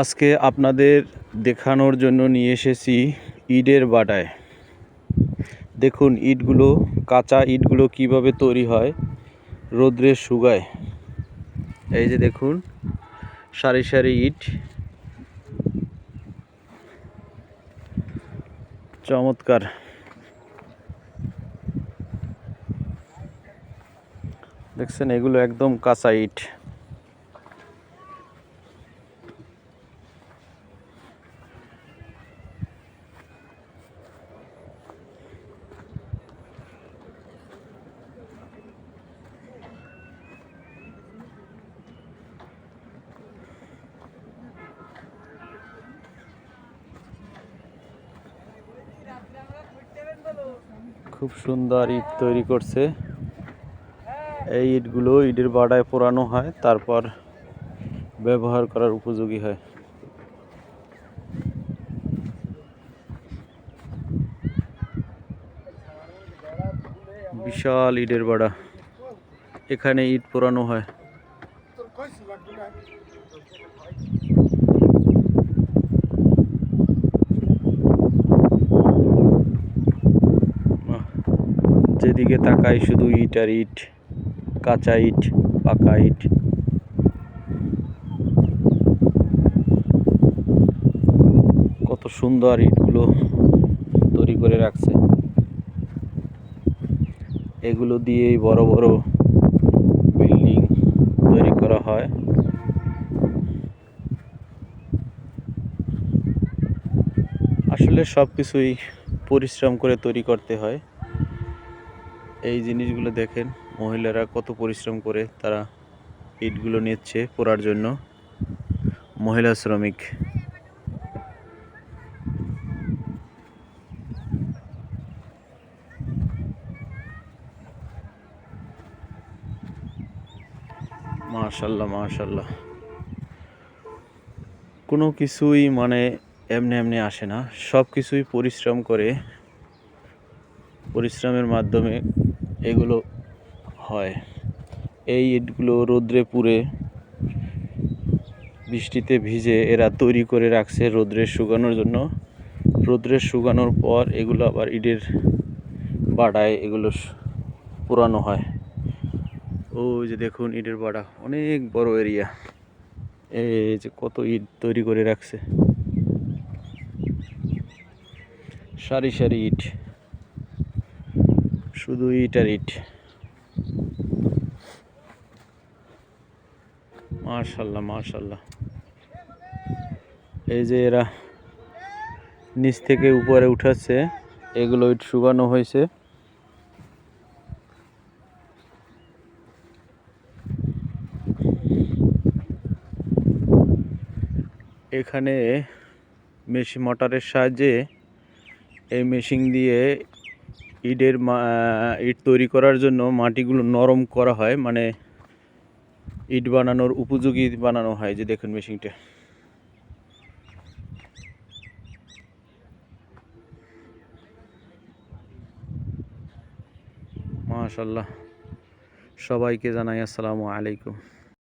আজকে আপনাদের দেখানোর জন্য নিয়ে এসেছি ইটের বাটায়। দেখুন ইটগুলো, কাঁচা ইটগুলো কীভাবে তৈরি হয় রোদ্রে শুকায় এই যে দেখুন, সারি সারি ইট। চমৎকার। দেখছেন, এগুলো একদম কাঁচা ইট। খুব সুন্দর ইট তৈরি করছে। এই ইটগুলো ইটের বাড়ায় পোড়ানো হয়, তারপর ব্যবহার করার উপযোগী হয়। বিশাল ইটের বাড়া। এখানে ইট পোড়ানো হয়। যেদিকে তাকাই শুধু ইট আর ইট, কাঁচা ইট, পাকা ইট। কত সুন্দর ইটগুলো তৈরি করে রাখছে। এগুলো দিয়েই বড় বড় বিল্ডিং তৈরি করা হয়। আসলে সব কিছুই পরিশ্রম করে তৈরি করতে হয়। এই জিনিসগুলো দেখেন, মহিলারা কত পরিশ্রম করে তারা ইটগুলো নিচ্ছে পোড়ার জন্য। মহিলা শ্রমিক। মাশাল্লাহ মাশাল্লাহ। কোনো কিছুই মানে এমনি এমনি আসে না। সব কিছুই পরিশ্রম করে পরিশ্রমের মাধ্যমে এগুলো হয়। এই ইটগুলো রোদ্রে পুড়ে বৃষ্টিতে ভিজে এরা তৈরি করে রাখছে রোদ্রে শুকানোর জন্য। রোদ্রে শুকানোর পর এগুলো আবার ইটের বাড়ায় এগুলো পুরানো হয়। ও যে দেখুন ইটের বাড়া, অনেক বড় এরিয়া। এই যে কত ইট তৈরি করে রাখছে। সারি সারি ইট। শুধু ইট আর ইট। মার্শাল্লাহ মার্শাল্লাহ এই যে এরা নিচ থেকে উপরে উঠাচ্ছে, এগুলো ইট শুকানো হয়েছে। এখানে মেশিন, মোটরের সাহায্যে এই মেশিন দিয়ে ইটের ইট তৈরি করার জন্য মাটিগুলো নরম করা হয় মানে ইট বানানোর উপযোগী বানানো হয়, যে দেখুন মেশিনটা। মাশাল্লাহ সবাইকে জানাই আসসালামু আলাইকুম।